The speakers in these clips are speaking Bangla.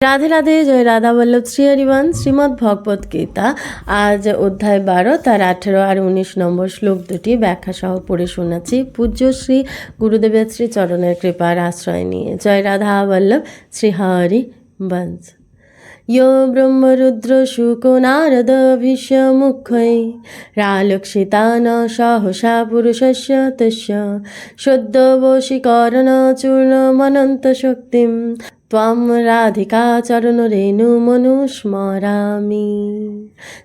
রাধে রাধে জয় রাধা বল্লভ শ্রী হরিবান শ্রীমদ্ ভগবত গীতা আজ অধ্যায় বারো তার আঠেরো আর উনিশ নম্বর শ্লোক দুটি ব্যাখ্যা সহ পড়ে শোনাচ্ছি পূজ্য শ্রী গুরুদেবের শ্রী চরণের কৃপার আশ্রয় নিয়ে জয় রাধা বল্লভ শ্রী হরি বংশ यो ब्रह्मरुद्रशुको रालक्षिता न सहसा पुरुषस्य तस्य शुद्धवशीकरणचूर्णमनन्तशक्तिं ত্বম রাধিকা চরণ রেণু মনুস্মরামি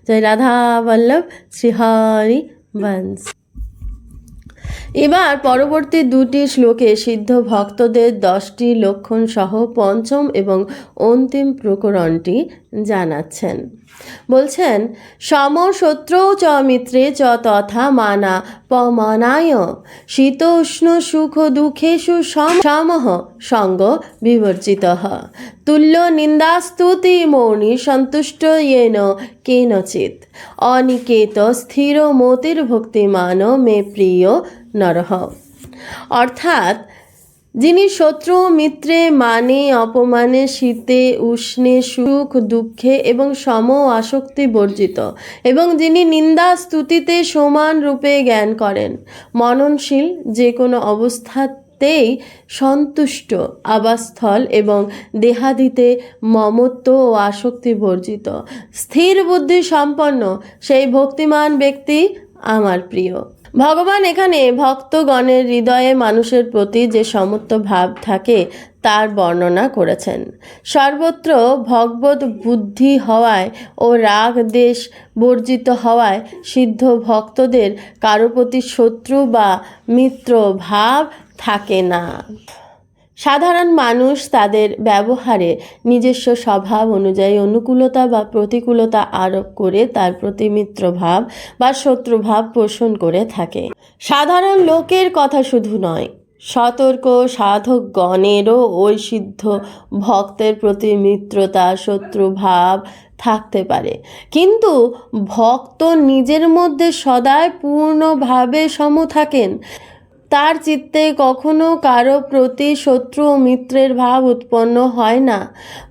জয় রাধা বল্লভ, শ্রীহরি বংশ এবার পরবর্তী দুটি শ্লোকে সিদ্ধ ভক্তদের দশটি লক্ষণ সহ পঞ্চম এবং অন্তিম প্রকরণটি জানাচ্ছেন। বলছেন, সমশত্র চ মিত্রে চ তথা মানা পমানায় শীত উষ্ণ সুখ দুঃখেষু সমহ সঙ্গ বিবর্জিত। তুল্য নিন্দাস্তুতি মৌনি সন্তুষ্ট ইয়েন কেনচিত অনিকেত স্থির মতির ভক্তিমান মে প্রিয় নরহ অর্থাৎ যিনি শত্রু, মিত্রে মানে অপমানে, শীতে, উষ্ণে, সুখ, দুঃখে এবং সম আসক্তি বর্জিত এবং যিনি নিন্দা, স্তুতিতে সমান রূপে জ্ঞান করেন। মননশীল যে কোনো অবস্থাতেই সন্তুষ্ট, আবাসস্থল এবং দেহাদিতে মমত্ব ও আসক্তি বর্জিত। স্থির বুদ্ধি সম্পন্ন সেই ভক্তিমান ব্যক্তি আমার প্রিয়। ভগবান এখানে ভক্তগণের হৃদয়ে মানুষের প্রতি যে সমত্ব ভাব থাকে, তার বর্ণনা করেছেন। সর্বত্র ভগবত বুদ্ধি হওয়ায় ও রাগ দেশ বর্জিত হওয়ায় সিদ্ধ ভক্তদের কারও প্রতি শত্রু বা মিত্র ভাব থাকে না। সাধারণ মানুষ তাদের ব্যবহারে নিজস্ব স্বভাব অনুযায়ী অনুকূলতা বা প্রতিকূলতা আরোপ করে তার প্রতি মিত্রভাব বা শত্রুভাব পোষণ করে থাকে। সাধারণ লোকের কথা শুধু নয়, সতর্ক সাধকগণেরও ওই সিদ্ধ ভক্তের প্রতি মিত্রতা, শত্রুভাব থাকতে পারে। কিন্তু ভক্ত নিজের মধ্যে সদায় পূর্ণভাবে সম থাকেন। তার চিত্তে কখনো কারও প্রতি শত্রু ও মিত্রের ভাব উৎপন্ন হয় না।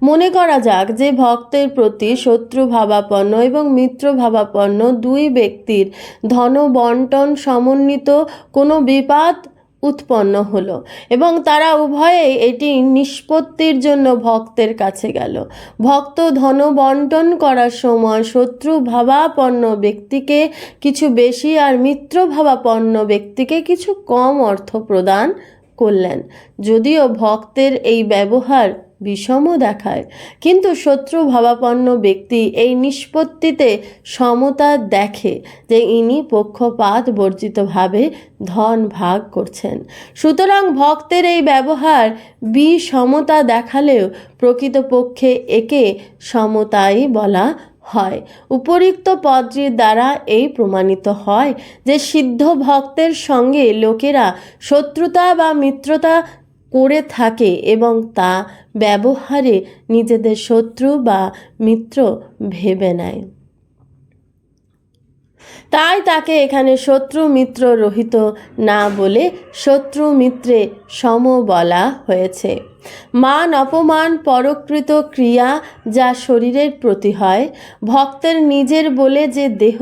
মনে করা যাক যে ভক্তের প্রতি শত্রু ভাবাপন্ন এবং মিত্র ভাবাপন্ন দুই ব্যক্তির ধন বন্টন সমন্বিত কোনো বিপাদ উৎপন্ন হলো এবং তারা উভয়েই এটি নিষ্পত্তির জন্য ভক্তের কাছে গেল। ভক্ত ধন বন্টন করার সময় শত্রু ভাবাপন্ন ব্যক্তিকে, কিছু বেশি আর মিত্র ভাবাপন্ন ব্যক্তিকে কিছু কম অর্থ প্রদান করলেন। যদিও ভক্তের এই ব্যবহার বিষমও দেখায়। কিন্তু শত্রু ভাবাপন্ন ব্যক্তি এই নিষ্পত্তিতে সমতা দেখে যে ইনি পক্ষপাত বর্জিতভাবে ধন ভাগ করছেন। সুতরাং ভক্তের এই ব্যবহার বিষমতা দেখালেও প্রকৃতপক্ষে একে সমতাই বলা হয়। উপরিক্ত পদটির দ্বারা এই প্রমাণিত হয় যে সিদ্ধ ভক্তের সঙ্গে লোকেরা শত্রুতা বা মিত্রতা করে থাকে এবং তা ব্যবহারে নিজেদের শত্রু বা মিত্র ভেবে নেয়। তাই তাকে এখানে শত্রু মিত্র রহিত না বলে শত্রু মিত্রে সম বলা হয়েছে। মান অপমান পরকৃত ক্রিয়া যা শরীরের প্রতি হয়, ভক্তের নিজের বলে যে দেহ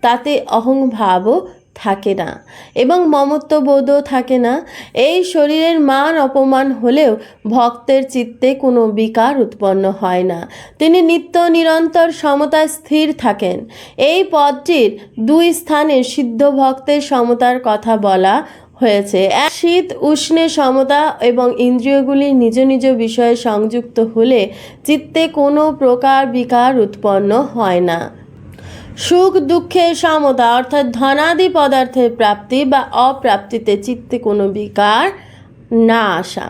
তাতে অহংভাবও থাকে না এবং মমত্ববোধও থাকে না। এই শরীরের মান অপমান হলেও ভক্তের চিত্তে কোনো বিকার উৎপন্ন হয় না। তিনি নিত্য নিরন্তর সমতায় স্থির থাকেন। এই পদটির দুই স্থানে সিদ্ধ ভক্তের সমতার কথা বলা হয়েছে। শীত উষ্ণে সমতা এবং ইন্দ্রিয়গুলি নিজ নিজ বিষয়ে সংযুক্ত হলে চিত্তে কোনো প্রকার বিকার উৎপন্ন হয় না। সুখ, দুঃখের সমতা অর্থাৎ ধনাদি পদার্থের প্রাপ্তি বা অপ্রাপ্তিতে চিত্তে কোনো বিকার না আসা।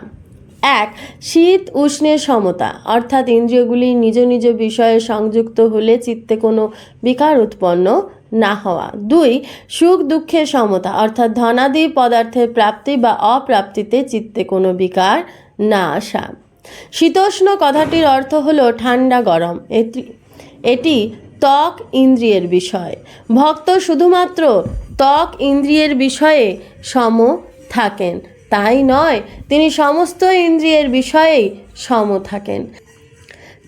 এক, শীত, উষ্ণের সমতা অর্থাৎ ইন্দ্রিয়গুলি নিজ নিজ বিষয়ে সংযুক্ত হলে চিত্তে কোনো বিকার উৎপন্ন না হওয়া। দুই, সুখ, দুঃখের সমতা অর্থাৎ ধনাদি পদার্থের প্রাপ্তি বা অপ্রাপ্তিতে চিত্তে কোনো বিকার না আসা। শীতোষ্ণ কথাটির অর্থ হলো ঠান্ডা গরম। এটি এটি ত্বক ইন্দ্রিয়ের বিষয়। ভক্ত শুধুমাত্র ত্বক ইন্দ্রিয়ের বিষয়ে সম থাকেন। তাই নয়, তিনি সমস্ত ইন্দ্রিয়ের বিষয়েই সম থাকেন।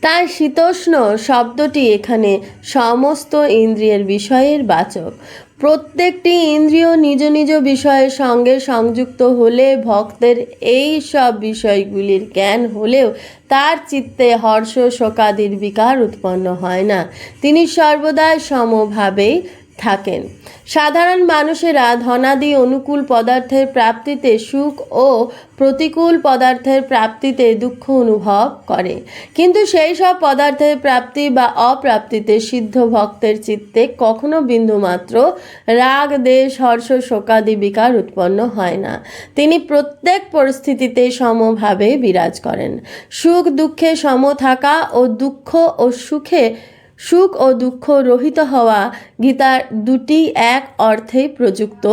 তাই শীতোষ্ণ শব্দটি এখানে সমস্ত ইন্দ্রিয়ের বিষয়ের বাচক। প্রত্যেকটি ইন্দ্রিয় নিজ নিজ বিষয়ের সঙ্গে সংযুক্ত হলে ভক্তের এই সব বিষয়গুলির জ্ঞান হলেও তার চিত্তে হর্ষ শোকাদির বিকার উৎপন্ন হয় না। তিনি সর্বদাই সমভাবেই থাকেন। সাধারণ মানুষেরা ধনাদি অনুকূল পদার্থের প্রাপ্তিতে সুখ ও প্রতিকূল পদার্থের প্রাপ্তিতে দুঃখ অনুভব করে। কিন্তু সেই সব পদার্থের প্রাপ্তি বা অপ্রাপ্তিতে সিদ্ধ ভক্তের চিত্তে কখনো বিন্দুমাত্র রাগ, দেশ, হর্ষ, শোকাদি বিকার উৎপন্ন হয় না। তিনি প্রত্যেক পরিস্থিতিতে সমভাবে বিরাজ করেন। সুখ, দুঃখে সম থাকা ও দুঃখ ও সুখে সুখ ও দুঃখ রহিত হওয়া গীতার দুটি এক অর্থেই প্রযুক্ত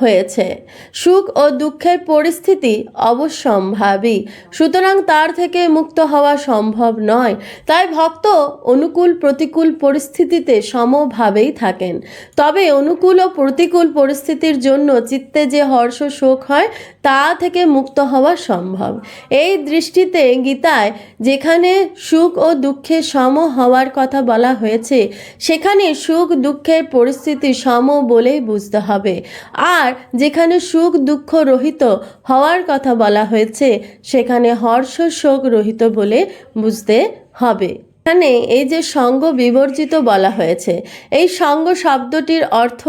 হয়েছে। সুখ ও দুঃখের পরিস্থিতি অবশ্যম্ভাবী। সুতরাং তার থেকে মুক্ত হওয়া সম্ভব নয়। তাই ভক্ত অনুকূল প্রতিকূল পরিস্থিতিতে সমভাবেই থাকেন। তবে অনুকূল ও প্রতিকূল পরিস্থিতির জন্য চিত্তে যে হর্ষ শোক হয়, তা থেকে মুক্ত হওয়া সম্ভব। এই দৃষ্টিতে গীতায় যেখানে সুখ ও দুঃখে সম হওয়ার কথা বলা হয়েছে, সেখানে সুখ দুঃখের পরিস্থিতি সম বলেই বুঝতে হবে। আর যেখানে সুখ দুঃখ রহিত হওয়ার কথা বলা হয়েছে, সেখানে হর্ষ শোক রহিত বলে বুঝতে হবে। এখানে এই যে সঙ্গ বিবর্জিত বলা হয়েছে, এই সঙ্গ শব্দটির অর্থ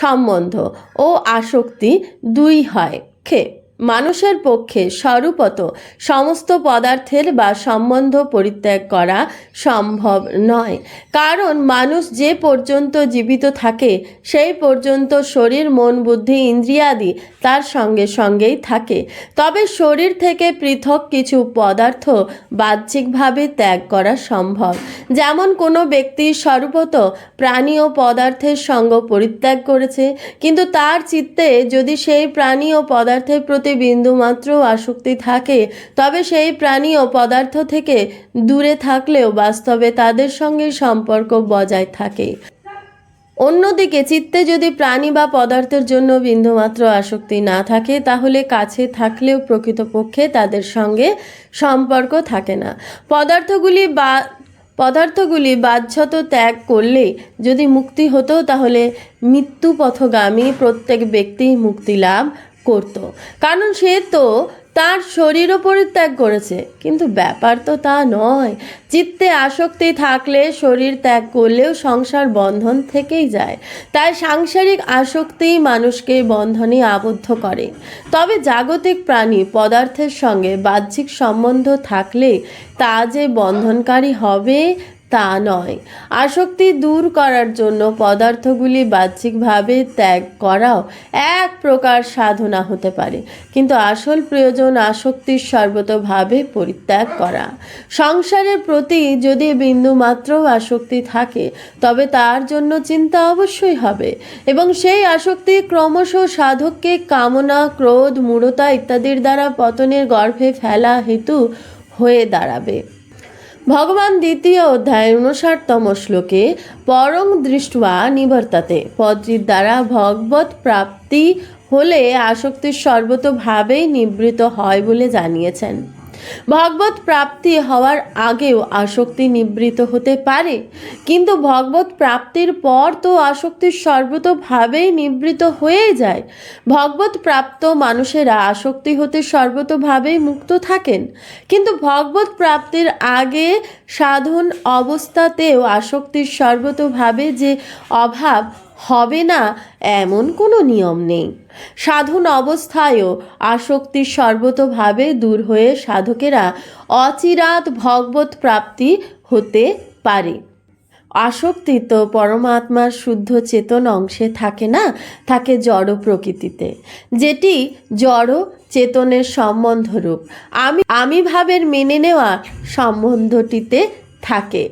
সম্বন্ধ ও আসক্তি দুই হয়। খে মানুষের পক্ষে স্বরূপত সমস্ত পদার্থের বা সম্বন্ধ পরিত্যাগ করা সম্ভব নয়। কারণ মানুষ যে পর্যন্ত জীবিত থাকে, সেই পর্যন্ত শরীর, মন, বুদ্ধি, ইন্দ্রিয়াদি তার সঙ্গে সঙ্গেই থাকে। তবে শরীর থেকে পৃথক কিছু পদার্থ বাহ্যিকভাবে ত্যাগ করা সম্ভব। যেমন কোনো ব্যক্তি স্বরূপত প্রাণী ও পদার্থের সঙ্গ পরিত্যাগ করেছে, কিন্তু তার চিত্তে যদি সেই প্রাণী ও পদার্থের প্রতি বিন্দুমাত্র আসক্তি থাকে, তবে সেই প্রাণী ও পদার্থ থেকে দূরে থাকলেও বাস্তবে তাদের সঙ্গে সম্পর্ক বজায় থাকে। অন্যদিকে চিত্তে যদি প্রাণী বা পদার্থের জন্য বিন্দুমাত্র আসক্তি না থাকে, তাহলে কাছে থাকলেও প্রকৃতপক্ষে তাদের সঙ্গে সম্পর্ক থাকে না। পদার্থগুলি বা, পদার্থগুলি বাহ্যত ত্যাগ করলে যদি মুক্তি হতো, তাহলে মৃত্যু পথগামী প্রত্যেক ব্যক্তি মুক্তি লাভ করত। কারণ সে তো তার শরীরও পরিত্যাগ করেছে। কিন্তু ব্যাপার তো তা নয়। চিত্তে আসক্তি থাকলে শরীর ত্যাগ করলেও সংসার বন্ধন থেকেই যায়। তাই সাংসারিক আসক্তিই মানুষকে বন্ধনে আবদ্ধ করে। তবে জাগতিক প্রাণী পদার্থের সঙ্গে বাহ্যিক সম্বন্ধ থাকলে তা যে বন্ধনকারী হবে তা নয়। আসক্তি দূর করার জন্য পদার্থগুলি বাহ্যিকভাবে ত্যাগ করাও এক প্রকার সাধনা হতে পারে। কিন্তু আসল প্রয়োজন আসক্তির সর্বতভাবে পরিত্যাগ করা। সংসারের প্রতি যদি বিন্দুমাত্র আসক্তি থাকে, তবে তার জন্য চিন্তা অবশ্যই হবে। এবং সেই আসক্তি ক্রমশ সাধককে কামনা, ক্রোধ, মূঢ়তা ইত্যাদির দ্বারা পতনের গর্ভে ফেলা হেতু হয়ে দাঁড়াবে। ভগবান দ্বিতীয় অধ্যায়ের উনষাটতম শ্লোকে পরং দৃষ্টা নিবর্তাতে। পদটির দ্বারা ভগবত প্রাপ্তি হলে আসক্তির সর্বতোভাবেই নিবৃত হয় বলে জানিয়েছেন। ভগবত প্রাপ্তি হওয়ার আগেও আসক্তি নিবৃত হতে পারে। কিন্তু ভগবত প্রাপ্তির পর তো আসক্তির সর্বতভাবেই নিবৃত হয়ে যায়। ভগবত প্রাপ্ত মানুষেরা আসক্তি হতে সর্বতভাবেই মুক্ত থাকেন। কিন্তু ভগবত প্রাপ্তির আগে সাধন অবস্থাতেও আসক্তির সর্বতভাবে যে অভাব হবে না এমন কোনো নিয়ম নেই। সাধন অবস্থায়ও আসক্তি সর্বতভাবে দূর হয়ে সাধকেরা অচিরাত ভগবত প্রাপ্তি হতে পারে। আসক্তি তো পরমাত্মার শুদ্ধ চেতন অংশে থাকে না, থাকে জড় প্রকৃতিতে। যেটি জড় চেতনের সম্বন্ধরূপ। আমি আমি ভাবের মেনে নেওয়া সম্বন্ধটিতে থাকে।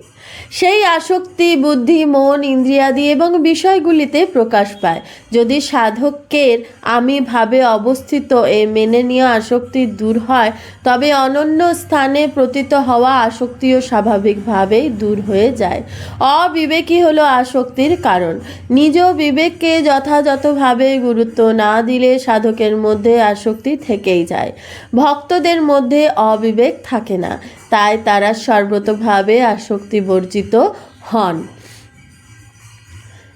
সেই আসক্তি, বুদ্ধি, মন, ইন্দ্রিয়াদি এবং বিষয়গুলিতে প্রকাশ পায়। যদি সাধকের আমি ভাবে অবস্থিত এ মেনে নেওয়া আসক্তি দূর হয়, তবে অনন্য স্থানে প্রতীত হওয়া আসক্তিও স্বাভাবিকভাবেই দূর হয়ে যায়। অবিবেকী হলো আসক্তির কারণ। নিজ বিবেককে যথাযথভাবে গুরুত্ব না দিলে সাধকের মধ্যে আসক্তি থেকেই যায়। ভক্তদের মধ্যে অবিবেক থাকে না। তাই তারা সর্বতভাবে আসক্তি বর্জিত হন।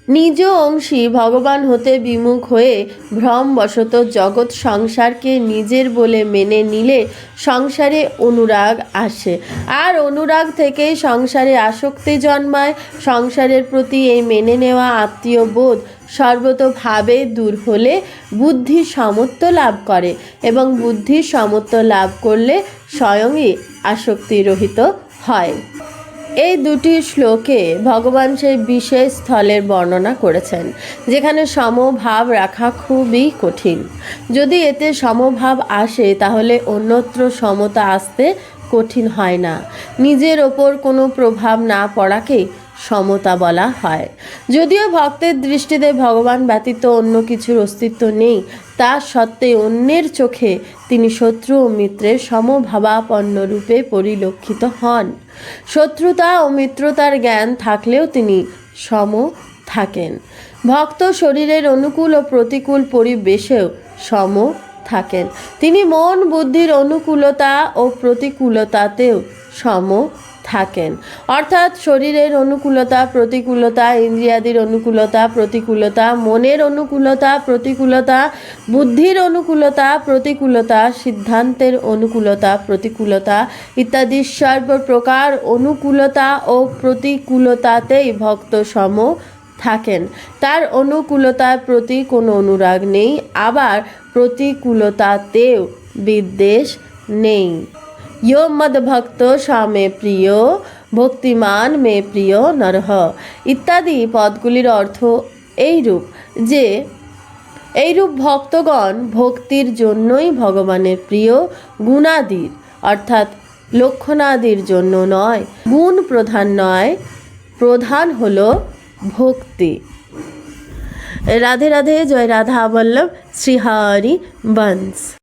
নিজ অংশী ভগবান হতে বিমুখ হয়ে ভ্রমবশত জগৎ সংসারকে নিজের বলে মেনে নিলে সংসারে অনুরাগ আসে। আর অনুরাগ থেকেই সংসারে আসক্তি জন্মায়। সংসারের প্রতি এই মেনে নেওয়া আত্মীয় বোধ সর্বতভাবে দূর হলে বুদ্ধি সমত্ব লাভ করে এবং বুদ্ধি সমত্ব লাভ করলে স্বয়ংই আসক্তি রহিত হয়। এই দুটি শ্লোকে ভগবান সেই বিশেষ স্থলের বর্ণনা করেছেন, যেখানে সমভাব রাখা খুবই কঠিন। যদি এতে সমভাব আসে, তাহলে অন্যত্র সমতা আসতে কঠিন হয় না। নিজের ওপর কোনো প্রভাব না পড়াকেই সমতা বলা হয়। যদিও ভক্তের দৃষ্টিতে ভগবান ব্যতীত অন্য কিছুর অস্তিত্ব নেই, তা সত্ত্বে অন্যের চোখে তিনি শত্রু ও মিত্রের সমভাবাপন্ন রূপে পরিলক্ষিত হন। শত্রুতা ও মিত্রতার জ্ঞান থাকলেও তিনি সম থাকেন। ভক্ত শরীরের অনুকূল ও প্রতিকূল পরিবেশেও সম থাকেন। তিনি মন, বুদ্ধির অনুকূলতা ও প্রতিকূলতাতেও সম থাকেন। অর্থাৎ শরীরের অনুকূলতা, প্রতিকূলতা, ইন্দ্রিয়াদির অনুকূলতা, প্রতিকূলতা, মনের অনুকূলতা, প্রতিকূলতা, বুদ্ধির অনুকূলতা, প্রতিকূলতা, সিদ্ধান্তের অনুকূলতা, প্রতিকূলতা ইত্যাদি সর্বপ্রকার অনুকূলতা ও প্রতিকূলতাতেই ভক্ত সম থাকেন। তার অনুকূলতার প্রতি কোনো অনুরাগ নেই, আবার প্রতিকূলতাতেও বিদ্বেষ নেই। ইয় মদ ভক্ত স্বামে প্রিয় ভক্তিমান মে প্রিয় নরহ ইত্যাদি পদগুলির অর্থ এইরূপ যে এইরূপ ভক্তগণ ভক্তির জন্যই ভগবানের প্রিয় গুণাদির, অর্থাৎ লক্ষণাদির জন্য নয়, গুণ প্রধান নয়, প্রধান হলো ভক্তি। রাধে রাধে, জয় রাধা বল্লভ, শ্রীহরি বংশ